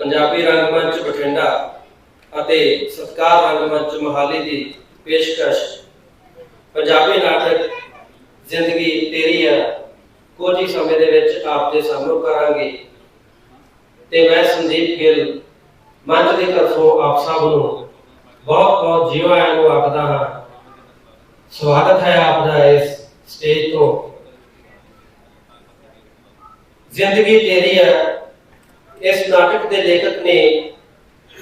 ਪੰਜਾਬੀ ਰੰਗਮੰਚ ਬਠਿੰਡਾ ਅਤੇ ਸਤਕਾਰ ਰੰਗਮੰਚ ਮੋਹਾਲੀ ਦੀ ਪੇਸ਼ਕਸ਼। ਪੰਜਾਬੀ ਨਾਟਕ ਜ਼ਿੰਦਗੀ ਤੇਰੀ ਆ ਕੁਝ ਹੀ ਸਮੇਂ ਦੇ ਵਿੱਚ ਆਪ ਦੇ ਸਾਹਮਣੇ ਕਰਾਂਗੇ ਤੇ ਮੈਂ ਸੰਦੀਪ ਗਿੱਲ, ਮੰਚ ਦੀ ਤਰਫੋਂ ਆਪ ਸਭ ਨੂੰ ਬਹੁਤ ਬਹੁਤ ਜੀਵਾ ਨੂੰ ਆਖਦਾ ਹਾਂ। ਸਵਾਗਤ ਹੈ ਆਪ ਦਾ ਇਸ ਸਟੇਜ ਤੋਂ। ਜ਼ਿੰਦਗੀ ਤੇਰੀ ਹੈ। ਇਸ ਨਾਟਕ ਦੇ ਲੇਖਕ ਨੇ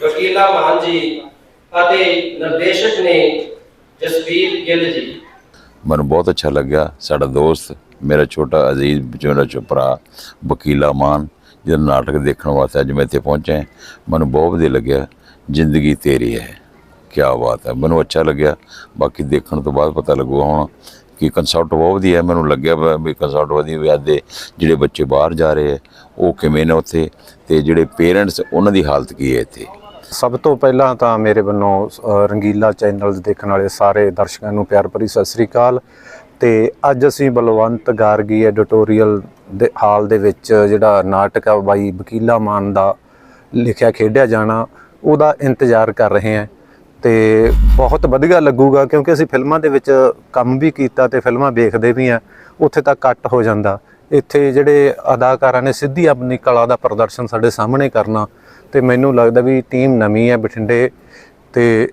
ਵਕੀਲਾ ਮਾਨ ਜੀ ਅਤੇ ਨਿਰਦੇਸ਼ਕ ਨੇ ਜਸਵੀਰ ਗਿੱਲ ਜੀ। ਮੈਨੂੰ ਬਹੁਤ ਅੱਛਾ ਲੱਗਿਆ ਸਾਡਾ ਦੋਸਤ, ਮੇਰਾ ਛੋਟਾ ਅਜ਼ੀਜ਼ ਮੇਰਾ ਚੋਪਰਾ ਵਕੀਲਾ ਮਾਨ, ਜਿਹਦਾ ਨਾਟਕ ਦੇਖਣ ਵਾਸਤੇ ਅੱਜ ਮੈਂ ਇੱਥੇ ਪਹੁੰਚਿਆ ਮੈਨੂੰ ਬਹੁਤ ਵਧੀਆ ਲੱਗਿਆ, ਜ਼ਿੰਦਗੀ ਤੇਰੀ ਹੈ। ਕੀ ਬਾਤ ਹੈ, ਮੈਨੂੰ ਅੱਛਾ ਲੱਗਿਆ। ਬਾਕੀ ਦੇਖਣ ਤੋਂ ਬਾਅਦ ਪਤਾ ਲੱਗੂਗਾ ਹੁਣ ਕਿ ਕਨਸੈਪਟ ਬਹੁਤ ਵਧੀਆ ਮੈਨੂੰ ਲੱਗਿਆ ਵਾ ਵੀ ਕਨਸੈਪਟ ਵਧੀਆ ਵੀ ਦੇ ਜਿਹੜੇ ਬੱਚੇ ਬਾਹਰ ਜਾ ਰਹੇ ਹੈ ਉਹ ਕਿਵੇਂ ਨੇ ਉੱਥੇ ਤੇ ਜਿਹੜੇ ਪੇਰੈਂਟਸ ਉਹਨਾਂ ਦੀ ਹਾਲਤ ਕੀ ਹੈ ਇੱਥੇ? ਸਭ ਤੋਂ ਪਹਿਲਾਂ ਤਾਂ ਮੇਰੇ ਵੱਲੋਂ ਅ, ਰੰਗੀਲਾ ਚੈਨਲ ਦੇਖਣ ਵਾਲੇ ਸਾਰੇ ਦਰਸ਼ਕਾਂ ਨੂੰ ਪਿਆਰ ਭਰੀ ਸਤਿ ਸ੍ਰੀ ਅਕਾਲ। ਤੇ ਅੱਜ ਅਸੀਂ ਬਲਵੰਤ ਗਾਰਗੀ ਐਡੀਟੋਰੀਅਲ ਦੇ ਹਾਲ ਦੇ ਵਿੱਚ ਜਿਹੜਾ ਨਾਟਕ ਆ ਬਾਈ ਵਕੀਲਾ ਮਾਨ ਦਾ ਲਿਖਿਆ ਖੇਡਿਆ ਜਾਣਾ ਉਹਦਾ ਇੰਤਜ਼ਾਰ ਕਰ ਰਹੇ ਹਾਂ। ਤੇ ਬਹੁਤ ਵਧੀਆ ਲੱਗੂਗਾ ਕਿਉਂਕਿ ਅਸੀਂ ਫਿਲਮਾਂ ਦੇ ਵਿੱਚ ਕੰਮ ਵੀ ਕੀਤਾ ਤੇ ਫਿਲਮਾਂ ਵੇਖਦੇ ਵੀ ਆ, ਉੱਥੇ ਤੱਕ ਕੱਟ ਹੋ ਜਾਂਦਾ। ਇੱਥੇ ਜਿਹੜੇ ਅਦਾਕਾਰਾਂ ਨੇ ਸਿੱਧੀ ਆਪਣੀ ਕਲਾ ਦਾ ਪ੍ਰਦਰਸ਼ਨ ਸਾਡੇ ਸਾਹਮਣੇ ਕਰਨਾ ਤੇ ਮੈਨੂੰ ਲੱਗਦਾ ਵੀ ਟੀਮ ਨਵੀਂ ਹੈ ਬਠਿੰਡੇ ਤੇ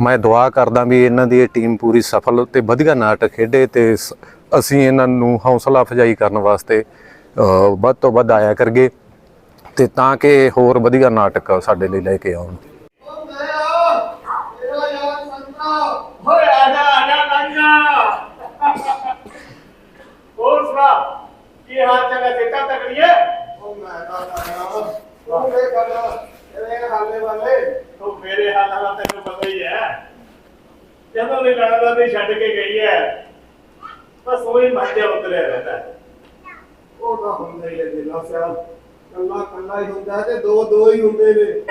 ਮੈਂ ਦੁਆ ਕਰਦਾ ਵੀ ਇਹਨਾਂ ਦੀ ਇਹ ਟੀਮ ਪੂਰੀ ਸਫਲ ਤੇ ਵਧੀਆ ਨਾਟਕ ਖੇਡੇ ਤੇ ਸ- ਅਸੀਂ ਇਹਨਾਂ ਨੂੰ ਹੌਸਲਾ ਅਫਜਾਈ ਕਰਨ ਵਾਸਤੇ ਵੱਧ ਤੋਂ ਵੱਧ ਆਇਆ ਕਰਗੇ ਤੇ ਤਾਂ ਕਿ ਹੋਰ ਵਧੀਆ ਨਾਟਕ ਸਾਡੇ ਲਈ ਲੈ ਕੇ ਆਉਣ। ਹੋਏ ਆਜਾ ਆਜਾ ਲੰਗਾ ਹੋਰ ਸੁਣਾ ਕੀ ਹਾਲ ਚਾਲ ਹੈ ਸੇਤਾ ਤਕੜੀਏ ਉਹ ਮੈਂ ਤਾਂ ਆਇਆ ਉਹ ਇਹ ਗੱਲ ਇਹਦੇ ਹਾਲੇ ਵਾਲੇ ਤੂੰ ਮੇਰੇ ਹਾਲਾਂ ਦਾ ਤੈਨੂੰ ਪਤਾ ਹੀ ਹੈ ਜਦੋਂ ਵੀ ਲੜਦਾ ਤੇ ਛੱਡ ਕੇ ਗਈ ਹੈ ਬਸ ਉਹੀ ਮਾਝਾ ਉਤਰਿਆ ਰਹਿੰਦਾ ਹੈ। ਉਹ ਤਾਂ ਹੁੰਦਾ ਹੀ ਹੈ ਜਿਲਾ ਸਿਆਲ ਕੱਲਾ ਕੱਲਾ ਹੀ ਹੁੰਦਾ ਤੇ ਦੋ ਦੋ ਹੀ ਹੁੰਦੇ ਨੇ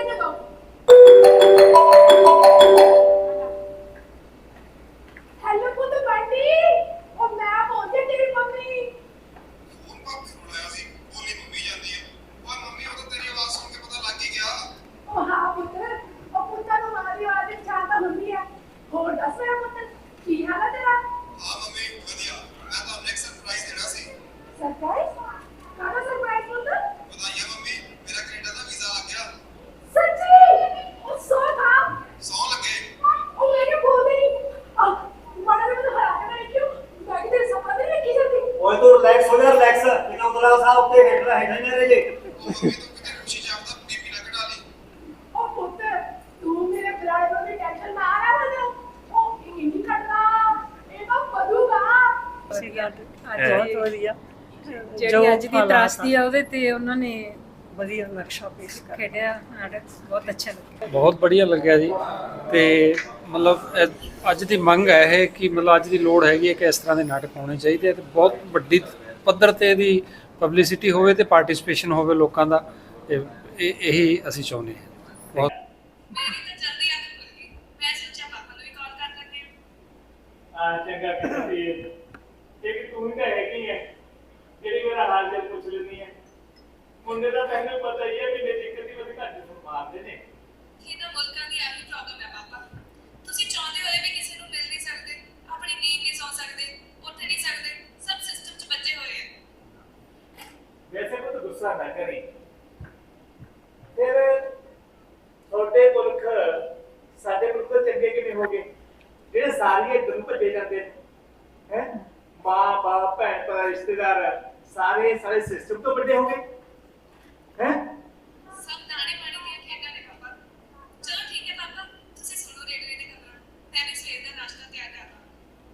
ਦੀ ਤਰਾਸਦੀ ਆ ਉਹਦੇ ਤੇ ਉਹਨਾਂ ਨੇ ਵਧੀਆ ਨਕਸ਼ਾ ਪੇਸ਼ ਖੇਡਿਆ ਨਾਟਕ ਬਹੁਤ ਅੱਛਾ ਲੱਗਿਆ। ਬਹੁਤ ਬੜੀਆ ਲੱਗਿਆ ਜੀ। ਤੇ ਮਤਲਬ ਅੱਜ ਦੀ ਮੰਗ ਹੈ ਇਹ ਕਿ ਮਤਲਬ ਅੱਜ ਦੀ ਲੋੜ ਹੈਗੀ ਹੈ ਕਿ ਇਸ ਤਰ੍ਹਾਂ ਦੇ ਨਾਟਕ ਹੋਣੇ ਚਾਹੀਦੇ ਤੇ ਬਹੁਤ ਵੱਡੀ ਪੱਧਰ ਤੇ ਇਹਦੀ ਪਬਲਿਸਿਟੀ ਹੋਵੇ ਤੇ ਪਾਰਟਿਸਿਪੇਸ਼ਨ ਹੋਵੇ ਲੋਕਾਂ ਦਾ ਤੇ ਇਹ ਇਹੀ ਅਸੀਂ ਚਾਹੁੰਦੇ ਹਾਂ। ਬਹੁਤ ਆ ਚੰਗਾ ਕਿਤੇ ਇੱਕ ਤੂੰ ਹੀ ਤਾਂ ਹੈਗੀ ਹੈ ਜਿਹੜੀ ਮੇਰਾ ਹਾਲ ਚਾਲ ਪੁੱਛ ਲੈਂਦੀ ਹੈ ਤੈਨੂੰ ਪਤਾ ਹੀ ਹੈ ਵੀ ਮੇਰੀ ਦਿੱਕਤ ਦੀ ਵਜ੍ਹਾ ਘੱਟ ਨੂੰ ਮਾਰਦੇ ਨੇ। ਇਹ ਤਾਂ ਮੁਲਕਾਂ ਦੀ ਆਹੀ ਪ੍ਰੋਬਲਮ ਹੈ ਪਾਪਾ? ਤੁਸੀਂ ਚਾਹੁੰਦੇ ਹੋਏ ਵੀ ਕਿਸੇ ਨੂੰ ਮਿਲ ਨਹੀਂ ਸਕਦੇ ਆਪਣੀ ਨੀਂਦ ਨਹੀਂ ਸੌ ਸਕਦੇ ਉੱਠ ਨਹੀਂ ਸਕਦੇ ਸਭ ਸਿਸਟਮ 'ਚ ਬੱਝੇ ਹੋਏ ਹੈ ਵੈਸੇ ਕੋਈ ਗੁੱਸਾ ਨਾ ਕਰੀ। ਫਿਰ ਤੁਹਾਡੇ ਮੁਲਕ ਸਾਡੇ ਮੁਲਕ ਤੋਂ ਚੰਗੇ ਕਿਵੇਂ ਹੋ ਗਏ? ਜਿਹੜੇ ਸਾਰੀਆਂ ਨੂੰ ਭੱਜੇ ਜਾਂਦੇ ਨੇ ਹੈ? ਮਾਂ ਬਾਪ ਭੈਣ ਭਰਾ ਰਿਸ਼ਤੇਦਾਰ ਸਾਰੇ ਸਾਰੇ ਸਿਸਟਮ ਤੋਂ ਵੱਡੇ ਹੋ ਗਏ ਹੈ ਸਭ ਦਾਣੇ ਪਾਣੀ ਦੀਆਂ ਖੇਡਾਂ ਨੇ ਪਾਪਾ ਚਲੋ ਠੀਕ ਹੈ ਪਾਪਾ ਤੁਸੀਂ ਸੁਣੋ ਰੇਡੀਓ ਦੀ ਖਬਰਾਂ ਮੈਂ ਵੀ ਸਵੇਰ ਦਾ ਨਾਸ਼ਤਾ ਤਿਆਰ ਕਰਦਾ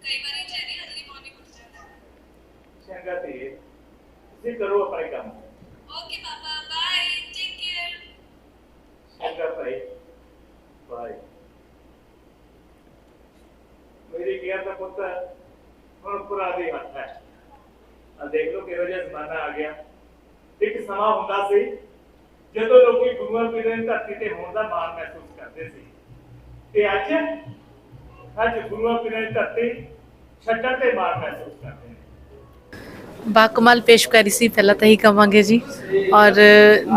ਕਈ ਵਾਰੀ ਜੈਨੀ ਅਗਲੀ ਮਾਰਨਿੰਗ ਉੱਠ ਜਾਂਦਾ ਹੈ ਚੰਗਾ ਤੇ ਤੁਸੀਂ ਕਰੋ ਆਪਣੇ ਕੰਮ। ਓਕੇ ਪਾਪਾ ਬਾਏ ਟੇਕ ਕੇਅਰ ਚੰਗਾ ਭਾਈ। ਬਾਏ ਮੇਰੀ ਕੇਅਰ ਦਾ ਪੁੱਤ ਹੁਣ ਪੁਰਾ ਦੇ ਹੱਥ ਹੈ। ਆ ਦੇਖ ਲਓ ਕਿਹੋ ਜਿਹਾ ਜ਼ਮਾਨਾ ਆ ਗਿਆ। ਇੱਕ ਸਮਾਂ ਹੁੰਦਾ ਸੀ ਜਦੋਂ ਲੋਕੀ ਗੁਰੂਆਂ ਪੀਰਾਂ ਦੀ ਧਰਤੀ ਤੇ ਹੋਣ ਦਾ ਮਾਣ ਮਹਿਸੂਸ ਕਰਦੇ ਸੀ। ਤੇ ਅੱਜ ਅੱਜ ਗੁਰੂਆਂ ਪੀਰਾਂ ਦੀ ਧਰਤੀ ਛੱਡਣ ਤੇ ਮਾਣ ਮਹਿਸੂਸ ਕਰਦੇ ਬਾਕਮਾਲ ਪੇਸ਼ਕਾਰੀ ਸੀ, ਪਹਿਲਾਂ ਤਾਂ ਹੀ ਕਵਾਂਗੇ ਜੀ। ਔਰ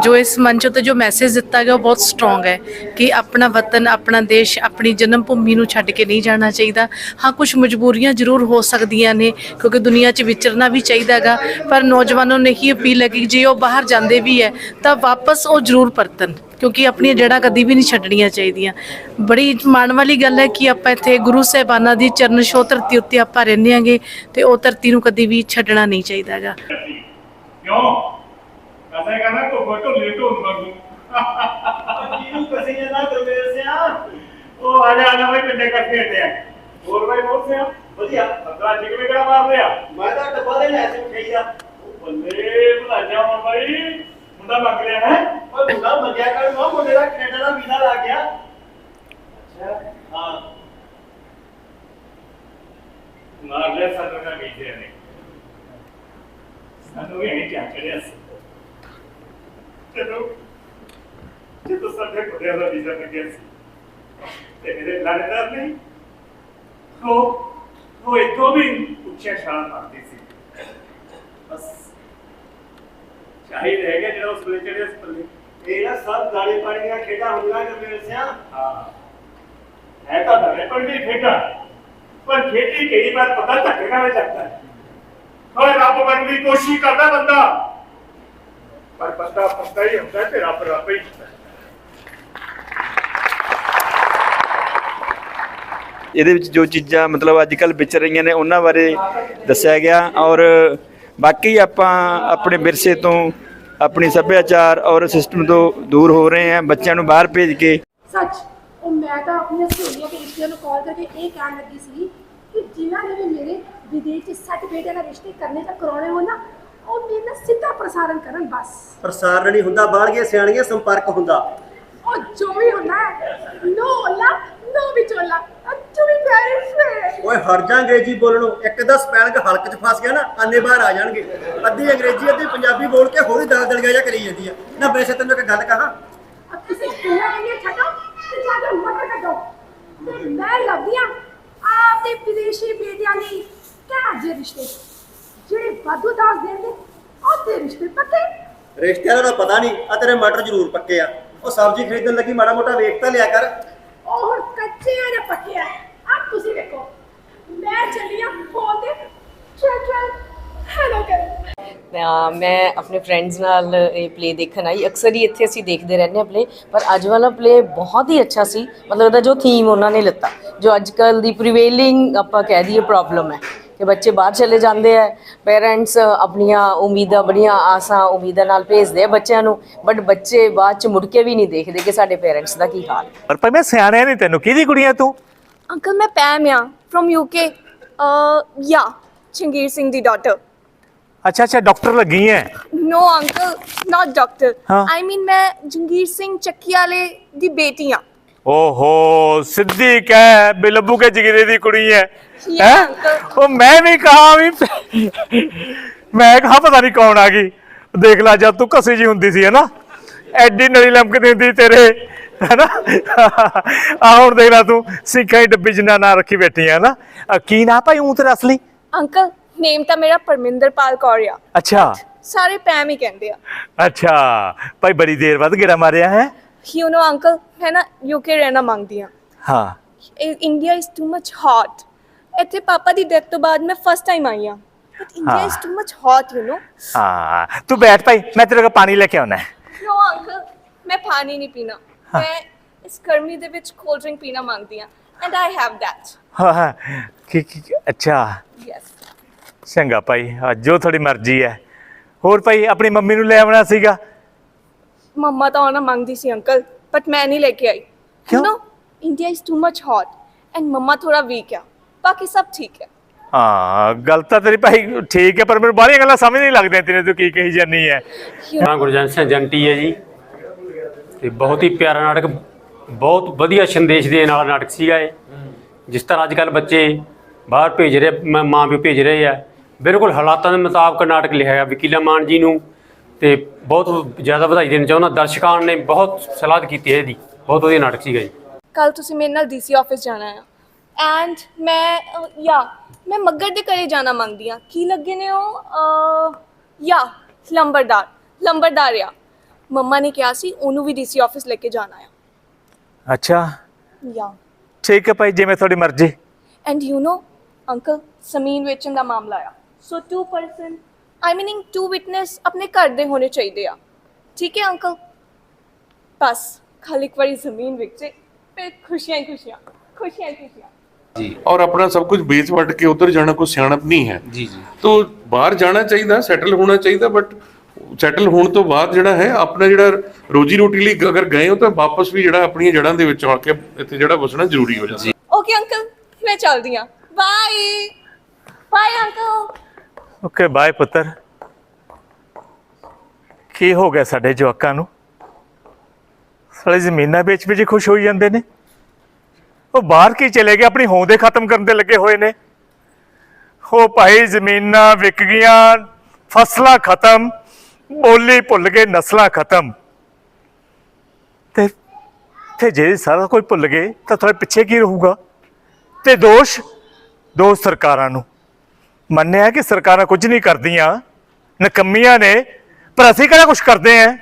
ਜੋ ਇਸ ਮੰਚ ਉੱਤੇ ਜੋ ਮੈਸੇਜ ਦਿੱਤਾ ਗਿਆ, ਉਹ ਬਹੁਤ ਸਟਰੋਂਗ ਹੈ ਕਿ ਆਪਣਾ ਵਤਨ, ਆਪਣਾ ਦੇਸ਼, ਆਪਣੀ ਜਨਮ ਭੂਮੀ ਨੂੰ ਛੱਡ ਕੇ ਨਹੀਂ ਜਾਣਾ ਚਾਹੀਦਾ। ਹਾਂ ਕੁਝ ਮਜਬੂਰੀਆਂ ਜ਼ਰੂਰ ਹੋ ਸਕਦੀਆਂ ਨੇ, ਕਿਉਂਕਿ ਦੁਨੀਆ 'ਚ ਵਿਚਰਨਾ ਵੀ ਚਾਹੀਦਾਗਾ ਪਰ ਨੌਜਵਾਨਾਂ ਨੂੰ ਇਹੀ ਅਪੀਲ ਹੈ ਕਿ ਜੇ ਉਹ ਬਾਹਰ ਜਾਂਦੇ ਵੀ ਹੈ, ਤਾਂ ਵਾਪਸ ਉਹ ਜ਼ਰੂਰ ਪਰਤਣ। ਕਿਉਂਕਿ ਆਪਣੀਆਂ ਜੜ੍ਹਾਂ ਕਦੀ ਵੀ ਨਹੀਂ ਛੱਡਣੀਆਂ ਚਾਹੀਦੀਆਂ। ਬੜੀ ਮਾਣ ਵਾਲੀ ਗੱਲ ਹੈ ਕਿ ਆਪਾਂ ਇੱਥੇ ਗੁਰੂ ਸਾਹਿਬਾਨਾਂ ਦੀ ਚਰਨ ਛੋਹ ਧਰਤੀ ਉੱਤੇ ਆਪਾਂ ਰਹਿੰਦੇ ਆਂਗੇ ਤੇ ਉਹ ਧਰਤੀ ਨੂੰ ਕਦੀ ਵੀ ਛੱਡਣਾ ਨਹੀਂ ਚਾਹੀਦਾਗਾ। ਕਿਉਂ? ਐਸਾ ਹੀ ਕਰਨਾ ਕੋ ਫੋਟੋ ਲੈ ਤੋਂ ਮੰਗੂ ਜਿਹਨੂੰ ਕਸੇ ਨਾ ਗੁਰਮੇਲ ਸਿਆ? ਉਹ ਆ ਜਾ ਆ ਜਾ ਬਈ ਪਿੰਡੇ ਕੱਟ ਕੇ ਆ। ਹੋਰ ਬਈ ਹੋਰ ਸਿਆ? ਵਧੀਆ। ਅੰਦਰਾਂ ਜਿਗ ਵੀ ਕਿਹੜਾ ਮਾਰ ਲਿਆ ਮੈਂ ਤਾਂ ਡੱਬਾ ਦੇ ਲੈ ਸੀ ਉਠਾਈ ਆ ਉਹ ਬੱਲੇ ਭਲਾਜਾ ਹੁਣ ਬਈ। ਮੁੰਡਾ ਮੰਗ ਰਿਹਾ ਹੈ। ਓਏ ਮੁੰਡਾ ਮੰਗਿਆ ਕਰ ਨਾ ਮੁੰਡੇ ਦਾ ਕੈਨੇਡਾ ਦਾ ਵੀਜ਼ਾ ਲੱਗ ਗਿਆ ਅੱਛਾ ਹਾਂ ਮਾਰ ਲਿਆ ਸਾਨੂੰ ਦਾ ਵੀਜ਼ੇ ਨੇ ਸਾਨੂੰ ਵੀ ਨਹੀਂ ਚੱਕ ਰਿਹਾ ਸੀ ਚਲੋ ਜਦੋਂ ਸਾਡੇ ਕੋਲ ਦਾ ਵੀਜ਼ਾ ਲੱਗਿਆ ਸੀ ਤੇ ਮੇਰੇ ਲੜਦਾ ਨਹੀਂ ਉਹ ਉਹ ਇਤੋਂ ਵੀ ਉੱਚਾ ਸ਼ਾਨ ਮਾਰਦੀ ਸੀ ਬਸ ਚਾਹੀ ਰਹਿ ਗਿਆ ਜਿਹੜਾ ਉਸ ਵੇਲੇ ਚੜਿਆ ਸੀ ਪੱਲੇ ਨਾ ਸਭ ਦਾੜੇ ਪਾਣੀ ਦੀਆਂ ਖੇਡਾਂ ਹੁੰਦੀਆਂ ਕਿ ਮੇਰੇ ਸਿਆ ਹਾਂ। ਹੈ ਤਾਂ ਦਾੜੇ ਪਾਣੀ ਦੀ ਖੇਡਾਂ। ਪਰ ਖੇਡੀ ਕਈ ਵਾਰ ਪਤਾ ਧੱਕੇ ਨਾਲ ਜਾਂਦਾ ਹੈ? ਰੱਬ ਬਣਨ ਦੀ ਕੋਸ਼ਿਸ਼ ਕਰਦਾ ਬੰਦਾ। ਪਰ ਬੰਦਾ ਬੰਦਾ ਹੀ ਹੁੰਦਾ ਤੇ ਰੱਬ ਰੱਬ ਹੀ ਹੁੰਦਾ। ਇਹਦੇ ਵਿੱਚ ਜੋ ਚੀਜ਼ਾਂ ਮਤਲਬ ਅੱਜ ਕੱਲ ਵਿਚਰ ਰਹੀਆਂ ਨੇ ਉਹਨਾਂ ਬਾਰੇ ਦੱਸਿਆ ਗਿਆ ਔਰ ਬਾਕੀ ਆਪਾਂ ਆਪਣੇ ਵਿਰਸੇ ਤੋਂ ਆਪਣੀ ਸੱਭਿਆਚਾਰ ਔਰ ਸਿਸਟਮ ਤੋਂ ਦੂਰ ਹੋ ਰਹੇ ਹਾਂ ਬੱਚਿਆਂ ਨੂੰ ਬਾਹਰ ਭੇਜ ਕੇ। ਸੱਚ ਉਹ ਮੈਂ ਤਾਂ ਆਪਣੀਆਂ ਸਹੇਲੀਆਂ ਤੇ ਰਿਸ਼ਤਿਆਂ ਨੂੰ ਕਾਲ ਕਰਕੇ ਇਹ ਕਹਿਣ ਲੱਗੀ ਸੀ ਕਿ ਜਿਨ੍ਹਾਂ ਨੇ ਵੀ ਮੇਰੇ ਵਿਦੇਸ਼ 'ਚ ਸੱਟ ਬੇਟੇ ਦਾ ਰਿਸ਼ਤੇ ਕਰਨੇ ਤਾਂ ਕਰਾਉਣੇ ਹੋ ਨਾ ਉਹ ਮੇਰੇ ਨਾਲ ਸਿੱਧਾ ਪ੍ਰਸਾਰਣ ਕਰਨ ਬਸ। ਪ੍ਰਸਾਰਣ ਨਹੀਂ ਹੁੰਦਾ ਬਾਹਲੀਆਂ ਸਿਆਣੀਆਂ ਸੰਪਰਕ ਹੁੰਦਾ। ਉਹ ਜੋ ਵੀ ਹੁੰਦਾ ਨੋ ਓਲਾ ਨੋ ਵਿਚੋਲਾ। ਟੂ ਬੀ ਵੈਰੀ ਫੇਅਰ ਓਏ ਹਟ ਜਾ ਅੰਗਰੇਜ਼ੀ ਬੋਲਣੋਂ ਇੱਕ ਦਾ ਸਪੈਲਿੰਗ ਹਲਕ 'ਚ ਫਸ ਗਿਆ ਨਾ ਆਨੇ ਬਾਹਰ ਆ ਜਾਣਗੇ ਅੱਧੀ ਅੰਗਰੇਜ਼ੀ ਅੱਧੀ ਪੰਜਾਬੀ ਬੋਲ ਕੇ ਹੋਰ ਹੀ ਦਲ ਦਲ ਗਿਆ ਕਰੀ ਜਾਂਦੀ ਆ ਨਾ ਵੈਸੇ ਤੈਨੂੰ ਇੱਕ ਗੱਲ ਕਹਾਂ अब किसी पूरा नहीं छटो तो जाके मटर कटो मैं लभदियां आपके विदेशी बेटियां ने क्या जे रिश्ते ਜਿਹੜੇ ਵਾਧੂ ਦਾਸ ਦੇਣਗੇ ਉਹਦੇ ਰਿਸ਼ਤੇ ਪੱਕੇ ਰਿਸ਼ਤਿਆਂ ਦਾ ਤਾਂ ਪਤਾ ਨਹੀਂ ਆ ਤੇਰੇ ਮਟਰ ਜ਼ਰੂਰ ਪੱਕੇ ਆ ਉਹ ਸਬਜ਼ੀ ਖਰੀਦਣ ਲੱਗੀ ਮਾੜਾ ਮੋਟਾ ਵੇਖ ਤਾਂ ਲਿਆ ਕਰ ਉਹ ਹੁਣ ਕੱਚੇ ਆ ਜਾਂ ਪੱਕੇ ਆ ਆ ਤੁਸੀਂ ਦੇਖੋ ਮੈਂ ਚੱਲੀ ਆ ਫੋਨ ਤੇ। ਚਲ ਹੈਲੋ ਕਰ। ਮੈਂ ਆਪਣੇ ਫਰੈਂਡਸ ਨਾਲ ਇਹ ਪਲੇ ਦੇਖਣ ਆਈ। ਅਕਸਰ ਹੀ ਇੱਥੇ ਅਸੀਂ ਦੇਖਦੇ ਰਹਿੰਦੇ ਹਾਂ ਪਲੇ ਪਰ ਅੱਜ ਵਾਲਾ ਪਲੇ ਬਹੁਤ ਹੀ ਅੱਛਾ ਸੀ। ਮਤਲਬ ਉਹਦਾ ਜੋ ਥੀਮ ਉਹਨਾਂ ਨੇ ਲਿੱਤਾ ਜੋ ਅੱਜ ਕੱਲ ਦੀ ਪ੍ਰੀਵੇਲਿੰਗ ਆਪਾਂ ਕਹਿ ਦਈਏ ਪ੍ਰੋਬਲਮ ਹੈ ਕਿ ਬੱਚੇ ਬਾਹਰ ਚਲੇ ਜਾਂਦੇ ਆ ਪੇਰੈਂਟਸ ਆਪਣੀਆਂ ਉਮੀਦਾਂ ਬੜੀਆਂ ਆਸਾਂ ਉਮੀਦਾਂ ਨਾਲ ਭੇਜਦੇ ਆ ਬੱਚਿਆਂ ਨੂੰ ਬਟ ਬੱਚੇ ਬਾਅਦ ਚ ਮੁੜ ਕੇ ਵੀ ਨਹੀਂ ਦੇਖਦੇ ਕਿ ਸਾਡੇ ਪੇਰੈਂਟਸ ਦਾ ਕੀ ਹਾਲ ਪਰ ਭਾਈ ਮੈਂ ਸਿਆਣਿਆ ਨਹੀਂ ਤੈਨੂੰ। ਕਿਹਦੀ ਕੁੜੀਆਂ ਤੂੰ? ਅੰਕਲ ਮੈਂ ਪੈਮ ਆ ਫਰਮ ਯੂਕੇ ਯਾ ਚੰਗੀਰ ਸਿੰਘ ਦੀ ਡਾਟਰ ਅੱਛਾ ਅੱਛਾ ਡਾਕਟਰ ਲੱਗੀ ਐ? ਨੋ ਅੰਕਲ ਨਾਟ ਡਾਕਟਰ ਹਾਂ। ਆਈ ਮੀਨ ਮੈਂ ਜੰਗੀਰ ਸਿੰਘ ਚੱਕੀ ਵਾਲੇ ਦੀ ਬੇਟੀ ਆ ਓਹੋ ਸਿੱਧੀ ਕਹਿ ਬਿਲਬੂ ਕੇ ਜਿਗਰੇ ਦੀ ਕੁੜੀ ਐ। Yeah, ਹੈਂ? uncle. ਉਹ ਮੈਂ ਵੀ ਕਹਾ ਵੀ ਮੈਂ ਕਹਾ ਪਤਾ ਨਹੀਂ ਕੌਣ ਆ ਗਈ। ਦੇਖ ਲੈ ਜਦ ਤੂੰ ਕਸੀ ਜੀ ਹੁੰਦੀ ਸੀ ਹੈਨਾ? ਐਡੀ ਨਲੀ ਲਮਕਦੀ ਹੁੰਦੀ ਤੇਰੇ। ਹੈਨਾ ਆ ਹੁਣ ਦੇਖ ਲੈ ਤੂੰ ਸਿੱਖਾਂ ਦੀ ਡੱਬੀ ਜਿੰਨਾ ਨਾਂ ਰੱਖੀ ਬੈਠੀ ਹੈ ਨਾ ਅ, ਕੀ ਨਾ ਭਾਈ ਉਂ ਤੇਰਾ ਅਸਲੀ ਅੰਕਲ ਨੇਮ ਤਾਂ ਮੇਰਾ ਪਰਮਿੰਦਰ ਪਾਲ ਕੌਰ ਆ ਅੱਛਾ ਸਾਰੇ ਪੈਮ ਹੀ ਕਹਿੰਦੇ ਆ ਅੱਛਾ ਭਾਈ ਬੜੀ ਦੇਰ ਬਾਅਦ ਗੇੜਾ ਮਾਰਿਆ ਹੈ ਯੂ نو ਅੰਕਲ ਮੈਂ ਨਾ ਯੂਕੇ ਰਹਿਣਾ ਮੰਗਦੀ ਆ ਹਾਂ India is too much hot ਇੱਥੇ ਪਾਪਾ ਦੀ ਡੈਥ ਤੋਂ ਬਾਅਦ ਮੈਂ ਫਸਟ ਟਾਈਮ ਆਈ ਆ ਬਟ ਇੰਡੀਆ ਹਾਂ। Is too much hot you know ਹਾਂ ਤੂੰ ਬੈਠ ਭਾਈ ਮੈਂ ਤੇਰੇ ਕੋਲ ਪਾਣੀ ਲੈ ਕੇ ਆਉਣਾ ਹੈ ਨੋ ਅੰਕਲ ਮੈਂ ਪਾਣੀ ਨਹੀਂ ਪੀਣਾ ਮੈਂ ਇਸ ਗਰਮੀ ਦੇ ਵਿੱਚ ਕੋਲਡ ਡਰਿੰਕ ਪੀਣਾ ਮੰਗਦੀ ਆ ਐਂਡ ਆਈ ਹੈਵ ਦੈਟ ਹਾਂ ਹਾਂ। ਕੀ ਕੀ ਅੱਛਾ। ਯੈਸ ਚੰਗਾ ਭਾਈ ਆ, ਜੋ ਤੁਹਾਡੀ ਮਰਜ਼ੀ ਹੈ। ਹੋਰ ਭਾਈ ਆਪਣੀ ਮੰਮੀ ਨੂੰ ਲੈ ਆਉਣਾ ਸੀਗਾ? ਮੰਮਾ ਤਾਂ ਆਉਣਾ ਮੰਗਦੀ ਸੀ ਅੰਕਲ ਬਟ ਮੈਂ ਨਹੀਂ ਲੈ ਕੇ ਆਈ। ਕਿਉਂ? You know India is too much hot and ਮੰਮਾ ਥੋੜਾ ਵੀਕ ਆ। ਬਾਕੀ ਸਭ ਠੀਕ ਹੈ। ਹਾਂ ਗੱਲ ਤਾਂ ਤੇਰੀ ਭਾਈ ਠੀਕ ਹੈ ਪਰ ਮੈਨੂੰ ਬਾਹਲੀਆਂ ਗੱਲਾਂ ਸਮਝ ਨਹੀਂ ਲੱਗਦੀਆਂ ਤੇਰੇ ਤੂੰ ਕੀ ਕਹੀ ਜਾਨੀ ਹੈ। ਹਾਂ ਗੁਰਜੰਟ ਸਿੰਘ ਜੰਟੀ ਹੈ ਜੀ। ਤੇ ਬਹੁਤ ਹੀ ਪਿਆਰਾ ਨਾਟਕ ਬਹੁਤ ਵਧੀਆ ਸੰਦੇਸ਼ ਦੇਣ ਵਾਲਾ ਨਾਟਕ ਸੀਗਾ ਇਹ। ਜਿਸ ਤਰ੍ਹਾਂ ਅੱਜ ਕੱਲ ਬੱਚੇ ਬਾਹਰ ਭੇਜ ਰਹੇ ਮ- ਮਾਂ ਪਿਓ ਭੇਜ ਰਹੇ ਆ। ਬਿਲਕੁਲ ਹਾਲਾਤਾਂ ਦੇ ਮੁਤਾਬਕ ਨਾਟਕ ਲਿਖਿਆ ਗਿਆ ਵਕੀਲਾ ਮਾਨ ਜੀ ਨੂੰ ਤੇ ਬਹੁਤ ਜ਼ਿਆਦਾ ਵਧਾਈ ਦੇਣਾ ਚਾਹੁੰਦਾ। ਦਰਸ਼ਕਾਂ ਨੇ ਬਹੁਤ ਸਲਾਹ ਕੀਤੀ ਹੈ ਇਹਦੀ। ਬਹੁਤ ਵਧੀਆ ਨਾਟਕ ਸੀਗਾ ਜੀ ਕੱਲ ਤੁਸੀਂ ਮੇਰੇ ਨਾਲ ਡੀਸੀ ਆਫਿਸ ਜਾਣਾ ਹੈ ਐਂਡ ਮੈਂ ਯਾ ਮੈਂ ਮੱਗਰ ਦੇ ਘਰੇ ਜਾਣਾ ਮੰਗਦੀ ਆ ਕੀ ਲੱਗੇ ਨੇ ਉਹ? ਯਾ ਲੰਬਰਦਾਰ। ਲੰਬਰਦਾਰ ਆ। ਮੰਮਾ ਨੇ ਕਿਹਾ ਸੀ ਉਹਨੂੰ ਵੀ ਡੀਸੀ ਆਫਿਸ ਲੈ ਕੇ ਜਾਣਾ ਆ ਅੱਛਾ ਯਾ ਠੀਕ ਹੈ ਭਾਈ ਜਿਵੇਂ ਤੁਹਾਡੀ ਮਰਜ਼ੀ ਐਂਡ ਯੂ نو ਅੰਕਲ ਜ਼ਮੀਨ ਵੇਚਣ ਦਾ ਮਾਮਲਾ ਆ so two person I meaning two witness ਆਪਣੇ ਘਰ ਦੇ ਹੋਣੇ ਚਾਹੀਦੇ ਆ ਠੀਕ ਹੈ ਅੰਕਲ ਬਸ ਖਾਲੀ ਇੱਕ ਵਾਰੀ ਜ਼ਮੀਨ ਵੇਚੇ ਫਿਰ ਖੁਸ਼ੀਆਂ ਹੀ ਖੁਸ਼ੀਆਂ ਖੁਸ਼ੀਆਂ ਹੀ ਖੁਸ਼ੀਆਂ और अपना सब कुछ बेच वट के उधर जाना कोई सियाणप नहीं है ਜੀ ਜੀ तो ਬਾਹਰ ਜਾਣਾ ਚਾਹੀਦਾ ਸੈਟਲ ਹੋਣਾ ਚਾਹੀਦਾ ਬਟ ਸੈਟਲ ਹੋਣ ਤੋਂ ਬਾਅਦ ਜਿਹੜਾ ਹੈ ਆਪਣਾ ਜਿਹੜਾ ਰੋਜੀ ਰੋਟੀ ਲਈ ਅਗਰ ਗਏ ਹੋ ਤਾਂ ਵਾਪਸ ਵੀ ਜਿਹੜਾ ਆਪਣੀਆਂ ਜੜ੍ਹਾਂ ਦੇ ਵਿੱਚ ਆ ਕੇ ਇੱਥੇ ਜਿਹੜਾ ਵਸਣਾ ਜ਼ਰੂਰੀ ਹੋ ਜਾਂਦਾ। ਓਕੇ ਅੰਕਲ ਮੈਂ ਚੱਲਦੀ ਆ bye bye uncle okay bye ਪੁੱਤਰ। ਕੀ ਹੋ ਗਿਆ ਸਾਡੇ ਜਵਾਕਾਂ ਨੂੰ? ਸਾਲੇ ਜ਼ਮੀਨਾਂ ਵੇਚ ਵੇਚ ਖੁਸ਼ ਹੋਈ ਜਾਂਦੇ ਨੇ। ਉਹ ਬਾਹਰ ਕੀ ਚਲੇ ਗਏ? ਆਪਣੀ ਹੋਂਦੇ ਖਤਮ ਕਰਨ ਦੇ ਲੱਗੇ ਹੋਏ ਨੇ। ਉਹ ਭਾਈ ਜ਼ਮੀਨਾਂ ਵਿਕ ਗਈਆਂ ਫਸਲਾਂ ਖਤਮ। ਬੋਲੀ ਭੁੱਲ ਗਏ, ਨਸਲਾਂ ਖਤਮ। ਤੇ ਤੇ ਜੇ ਸਾਰਾ ਕੋਈ ਭੁੱਲ ਗਏ, ਤਾਂ ਤੁਹਾਡੇ ਪਿੱਛੇ ਕੀ ਰਹੂਗਾ? ਤੇ ਦੋਸ਼ ਦੋਸ਼ ਸਰਕਾਰਾਂ ਨੂੰ। ਮੰਨਿਆ ਕਿ ਸਰਕਾਰਾਂ ਕੁਝ ਨਹੀਂ ਕਰਦੀਆਂ, ਨਕੰਮੀਆਂ ਨੇ, ਪਰ ਅਸੀਂ ਕਿਹੜਾ ਕੁਝ ਕਰਦੇ ਆਂ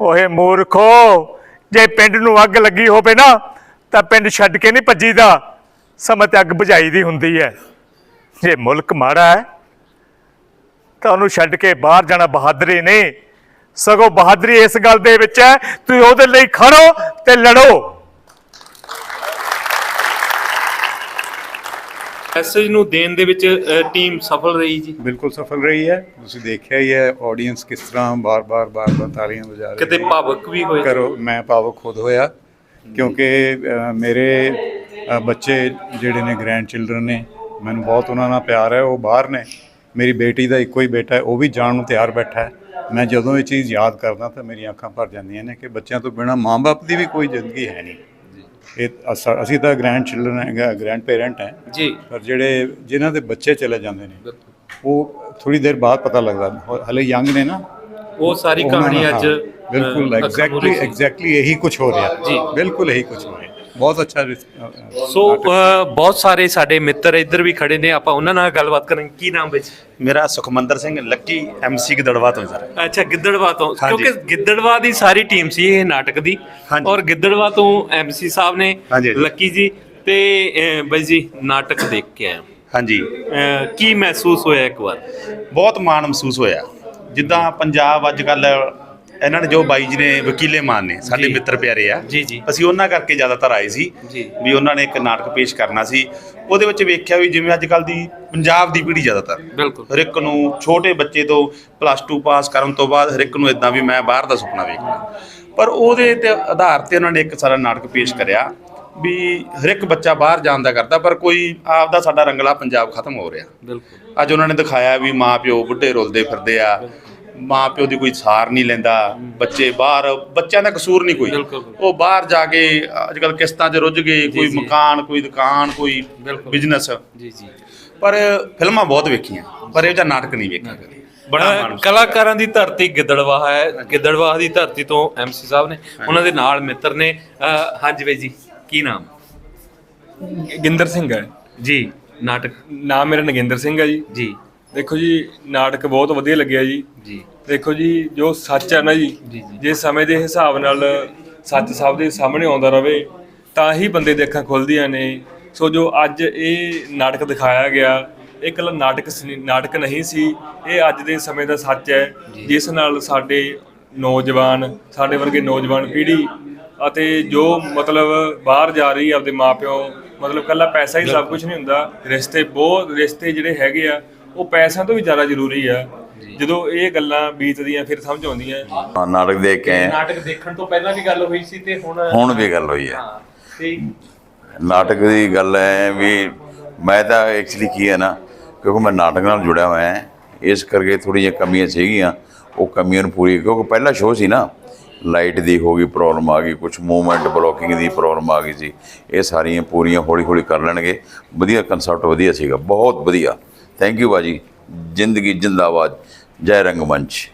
ਓਏ ਮੂਰਖੋ, ਜੇ ਪਿੰਡ ਨੂੰ ਅੱਗ ਲੱਗੀ ਹੋਵੇ ਨਾ, ਤਾਂ ਪਿੰਡ ਛੱਡ ਕੇ ਨਹੀਂ ਭੱਜੀਦਾ। ਸਮਾਂ ਤੇ ਅੱਗ ਬੁਝਾਈ ਦੀ ਹੁੰਦੀ ਹੈ। ਜੇ ਮੁਲਕ ਮਾੜਾ ਹੈ ਤਾਂ ਉਹਨੂੰ ਛੱਡ ਕੇ ਬਾਹਰ ਜਾਣਾ ਬਹਾਦਰੀ ਨਹੀਂ। ਸਗੋਂ ਬਹਾਦਰੀ ਇਸ ਗੱਲ ਦੇ ਵਿੱਚ ਹੈ ਤੁਸੀਂ ਉਹਦੇ ਲਈ ਖੜੋ ਤੇ ਲੜੋ। ਮੈਸੇਜ ਨੂੰ ਦੇਣ ਦੇ ਵਿੱਚ ਟੀਮ ਸਫਲ ਰਹੀ ਜੀ। ਬਿਲਕੁਲ ਸਫਲ ਰਹੀ ਹੈ। ਤੁਸੀਂ ਦੇਖਿਆ ਹੀ ਹੈ ਆਡੀਅנס ਕਿਸ ਤਰ੍ਹਾਂ ਬਾਰ-ਬਾਰ ਬਾਰ-ਬਾਰ ਤਾਲੀਆਂ ਵਜਾ ਰਹੀ ਕਿਤੇ ਭਾਵਕ ਵੀ ਹੋਏ। ਕਰੋ ਮੈਂ ਭਾਵਕ ਖੁਦ ਹੋਇਆ ਕਿਉਂਕਿ ਮੇਰੇ ਬੱਚੇ ਜਿਹੜੇ ਨੇ ਗ੍ਰੈਂਡ ਚਿਲਡਰਨ ਨੇ ਮੈਨੂੰ ਬਹੁਤ ਉਹਨਾਂ ਨਾਲ ਪਿਆਰ ਹੈ ਉਹ ਬਾਹਰ ਨੇ। ਮੇਰੀ ਬੇਟੀ ਦਾ ਇੱਕੋ ਹੀ ਬੇਟਾ ਹੈ ਉਹ ਵੀ ਜਾਣ ਨੂੰ ਤਿਆਰ ਬੈਠਾ ਹੈ। ਮੈਂ ਜਦੋਂ ਇਹ ਚੀਜ਼ ਯਾਦ ਕਰਦਾ ਤਾਂ ਮੇਰੀਆਂ ਅੱਖਾਂ ਭਰ ਜਾਂਦੀਆਂ ਨੇ ਕਿ ਬੱਚਿਆਂ ਤੋਂ ਬਿਨਾ ਮਾਂ-ਬਾਪ ਦੀ ਵੀ ਕੋਈ ਜ਼ਿੰਦਗੀ ਹੈ ਨਹੀਂ। ਇਹ ਅਸ- ਅਸੀਂ ਤਾਂ ਗ੍ਰੈਂਡ ਚਿਲਡਰਨ ਹੈਗਾ ਗ੍ਰੈਂਡ ਪੇਰੈਂਟ ਹੈ। ਜੀ। ਪਰ ਜਿਹੜੇ ਜਿਨ੍ਹਾਂ ਦੇ ਬੱਚੇ ਚਲੇ ਜਾਂਦੇ ਨੇ ਉਹ ਥੋੜੀ ਦੇਰ ਬਾਅਦ ਪਤਾ ਲੱਗਦਾ ਹਲੇ ਯੰਗ ਨੇ ਨਾ। ਉਹ ਸਾਰੀ ਉਹਨਾਂ ਕਹਾਣੀ ਅੱਜ ਹਾਂ, ਬਿਲਕੁਲ ਐਗਜ਼ੈਕਟਲੀ। ਐਗਜ਼ੈਕਟਲੀ ਇਹੀ ਕੁਝ ਹੋ ਰਿਹਾ। ਜੀ। ਬਿਲਕੁਲ ਇਹੀ ਕੁਝ ਹੋ ਰਿਹਾ। ਬਹੁਤ ਅੱਛਾ ਰਿਸ- ਸੋ ਅ, ਬਹੁਤ ਸਾਰੇ ਸਾਡੇ ਮਿੱਤਰ ਇੱਧਰ ਵੀ ਖੜੇ ਨੇ ਆਪਾਂ ਉਹਨਾਂ ਨਾਲ ਗੱਲਬਾਤ ਕਰਾਂਗੇ ਕੀ ਨਾਮ ਵਿੱਚ ਮੇਰਾ ਸੁਖਮੰਦਰ ਸਿੰਘ ਲੱਕੀ ਐਮਸੀ ਗਿੱਦੜਵਾ ਤੋਂ ਸਰ। ਅੱਛਾ ਗਿੱਦੜਵਾ ਤੋਂ। ਹਾਂਜੀ। ਕਿਉਂਕਿ ਗਿੱਦੜਵਾ ਦੀ ਸਾਰੀ ਟੀਮ ਸੀ ਇਹ ਨਾਟਕ ਦੀ। ਹਾਂਜੀ। ਔਰ ਗਿੱਦੜਵਾ ਤੋਂ ਐਮਸੀ ਸਾਹਿਬ ਨੇ ਹਾਂਜੀ, ਹਾਂਜੀ। ਲੱਕੀ ਜੀ ਤੇ ਅ, ਬਾਈ ਜੀ ਨਾਟਕ ਦੇਖ ਕੇ ਆਏ। ਹਾਂਜੀ। ਅ, ਕੀ ਮਹਿਸੂਸ ਹੋਇਆ ਇੱਕ ਵਾਰ? ਬਹੁਤ ਮਾਣ ਮਹਿਸੂਸ ਹੋਇਆ। ਜਿੱਦਾਂ ਪੰਜਾਬ ਅੱਜ ਕੱਲ ਇਹਨਾਂ ਨੇ ਜੋ ਬਾਈ ਜੀ ਨੇ ਵਕੀਲੇ ਮਾਨ ਨੇ ਸਾਡੇ। ਮਿੱਤਰ ਪਿਆਰੇ ਆ। ਜੀ, ਜੀ। ਅਸੀਂ ਉਹਨਾਂ ਕਰਕੇ ਜ਼ਿਆਦਾਤਰ ਆਏ ਸੀ। ਵੀ ਉਹਨਾਂ ਨੇ ਇੱਕ ਨਾਟਕ ਪੇਸ਼ ਕਰਨਾ ਸੀ। ਉਹਦੇ ਵਿੱਚ ਵੇਖਿਆ ਵੀ ਜਿਵੇਂ ਅੱਜ ਕੱਲ ਦੀ ਪੰਜਾਬ ਦੀ ਪੀੜ੍ਹੀ ਜ਼ਿਆਦਾਤਰ। ਬਿਲਕੁਲ। ਹਰ ਇੱਕ ਨੂੰ ਛੋਟੇ ਬੱਚੇ ਤੋਂ ਪਲੱਸ 2 ਪਾਸ ਕਰਨ ਤੋਂ ਬਾਅਦ ਹਰ ਇੱਕ ਨੂੰ ਇਦਾਂ ਵੀ ਮੈਂ ਬਾਹਰ ਦਾ ਸੁਪਨਾ ਵੇਖਣਾ ਪਰ ਉਹਦੇ ਤੇ ਆਧਾਰ ਤੇ ਉਹਨਾਂ ਨੇ ਇੱਕ ਸਾਰਾ ਨਾਟਕ ਪੇਸ਼ ਕਰਿਆ ਵੀ ਹਰ ਇੱਕ ਬੱਚਾ ਬਾਹਰ ਜਾਣ ਦਾ ਕਰਦਾ ਪਰ ਕੋਈ ਆਪਦਾ ਸਾਡਾ ਰੰਗਲਾ ਪੰਜਾਬ ਖਤਮ ਹੋ ਰਿਹਾ। ਬਿਲਕੁਲ। ਅੱਜ ਉਹਨਾਂ ਨੇ ਦਿਖਾਇਆ ਵੀ ਮਾਂ ਪਿਓ ਬੁੱਢੇ ਰੁਲਦੇ ਫਿਰਦੇ ਆ। ਮਾਂ ਪਿਓ ਦੀ ਕੋਈ ਸਾਰ ਨਹੀਂ ਲੈਂਦਾ ਬੱਚੇ ਬਾਹਰ ਬੱਚਿਆਂ ਦਾ ਕਸੂਰ ਨਹੀਂ ਕੋਈ। ਬਿਲਕੁਲ। ਉਹ ਬਾਹਰ ਜਾ ਕੇ ਅੱਜ ਕੱਲ ਕਿਸ਼ਤਾਂ 'ਚ ਰੁੱਝ ਗਏ ਕੋਈ। ਮਕਾਨ ਕੋਈ ਦੁਕਾਨ ਕੋਈ। ਬਿਜ਼ਨਸ। ਜੀ ਜੀ। ਪਰ ਫਿਲਮਾਂ ਬਹੁਤ ਵੇਖੀਆਂ ਪਰ ਇਹ ਜਿਹਾ ਨਾਟਕ ਨਹੀਂ ਵੇਖਿਆ ਕਦੇ। ਬੜਾ ਕਲਾਕਾਰਾਂ ਦੀ ਧਰਤੀ ਗਿੱਦੜਵਾਹ ਹੈ ਗਿੱਦੜਵਾਹ ਦੀ ਧਰਤੀ ਤੋਂ ਐਮਸੀ ਸਾਹਿਬ ਨੇ ਉਹਨਾਂ ਦੇ ਨਾਲ ਮਿੱਤਰ ਨੇ ਹਾਂਜੀ ਬਾਈ ਜੀ ਕੀ ਨਾਮ? ਗਿੰਦਰ ਸਿੰਘ ਹੈ। ਜੀ ਨਾਟਕ। ਨਾਮ ਮੇਰਾ ਨਗਿੰਦਰ ਸਿੰਘ ਹੈ ਜੀ। ਜੀ। ਦੇਖੋ ਜੀ ਨਾਟਕ ਬਹੁਤ ਵਧੀਆ ਲੱਗਿਆ ਜੀ। ਜੀ। ਦੇਖੋ ਜੀ ਜੋ ਸੱਚ ਹੈ ਨਾ ਜੀ ਜੇ ਸਮੇਂ ਦੇ ਹਿਸਾਬ ਨਾਲ ਸੱਚ ਸਭ ਦੇ ਸਾਹਮਣੇ ਆਉਂਦਾ ਰਵੇ ਤਾਂ ਹੀ ਬੰਦੇ ਦੇ ਅੱਖਾਂ ਖੁੱਲਦੀਆਂ ਨੇ। ਸੋ ਜੋ ਅੱਜ ਇਹ ਨਾਟਕ ਦਿਖਾਇਆ ਗਿਆ ਇਹ ਇਕੱਲਾ ਨਾਟਕ ਨਾਟਕ ਨਹੀਂ ਸੀ ਇਹ ਅੱਜ ਦੇ ਸਮੇਂ ਦਾ ਸੱਚ ਹੈ। ਜਿਸ ਨਾਲ ਸਾਡੇ ਨੌਜਵਾਨ ਸਾਡੇ ਵਰਗੇ ਨੌਜਵਾਨ ਪੀੜ੍ਹੀ ਅਤੇ ਜੋ ਮਤਲਬ ਬਾਹਰ ਜਾ ਰਹੀ ਆਪਦੇ ਮਾਪਿਓ ਮਤਲਬ ਕੱਲਾ ਪੈਸਾ ਹੀ ਸਭ ਕੁਝ ਨਹੀਂ ਹੁੰਦਾ। ਰਿਸ਼ਤੇ ਬਹੁਤ ਰਿਸ਼ਤੇ ਜਿਹੜੇ ਹੈਗੇ ਆ ਉਹ ਪੈਸਿਆਂ ਤੋਂ ਵੀ ਜ਼ਿਆਦਾ ਜ਼ਰੂਰੀ ਆ। ਜਦੋਂ ਇਹ ਗੱਲਾਂ ਬੀਤਦੀਆਂ ਫਿਰ ਸਮਝ ਆਉਂਦੀਆਂ। ਹਾਂ, ਨਾਟਕ ਦੇਖ ਕੇ ਆਏ ਹਾਂ। ਨਾਟਕ ਦੇਖਣ ਤੋਂ ਪਹਿਲਾਂ ਵੀ ਗੱਲ ਹੋਈ ਸੀ ਤੇ ਹੁਣ ਹੁਣ ਵੀ ਗੱਲ ਹੋਈ ਹੈ। ਹਾਂ ਤੇ ਨਾਟਕ ਦੀ ਗੱਲ ਹੈ ਵੀ ਮੈਂ ਤਾਂ ਐਕਚੁਅਲੀ ਕੀ ਹੈ ਨਾ ਕਿਉਂਕਿ ਮੈਂ ਨਾਟਕ ਨਾਲ ਜੁੜਿਆ ਹੋਇਆ ਹਾਂ ਇਸ ਕਰਕੇ ਥੋੜ੍ਹੀਆਂ ਜਿਹੀਆਂ ਕਮੀਆਂ ਸੀਗੀਆਂ ਉਹ ਕਮੀਆਂ ਨੂੰ ਪੂਰੀ ਕਿਉਂਕਿ ਪਹਿਲਾ ਸ਼ੋਅ ਸੀ ਨਾ ਲਾਈਟ ਦੀ ਹੋ ਗਈ ਪ੍ਰੋਬਲਮ ਆ ਗਈ ਕੁਝ ਮੂਵਮੈਂਟ ਬਲੋਕਿੰਗ ਦੀ ਪ੍ਰੋਬਲਮ ਆ ਗਈ ਸੀ ਇਹ ਸਾਰੀਆਂ ਪੂਰੀਆਂ ਹੌਲੀ ਹੌਲੀ ਕਰ ਲੈਣਗੇ ਵਧੀਆ ਕਨਸੈਪਟ ਵਧੀਆ ਸੀਗਾ ਬਹੁਤ ਵਧੀਆ। ਥੈਂਕ ਯੂ ਬਾਜੀ ਜ਼ਿੰਦਗੀ ਜਿੰਦਾਬਾਦ ਜੈ ਰੰਗਮੰਚ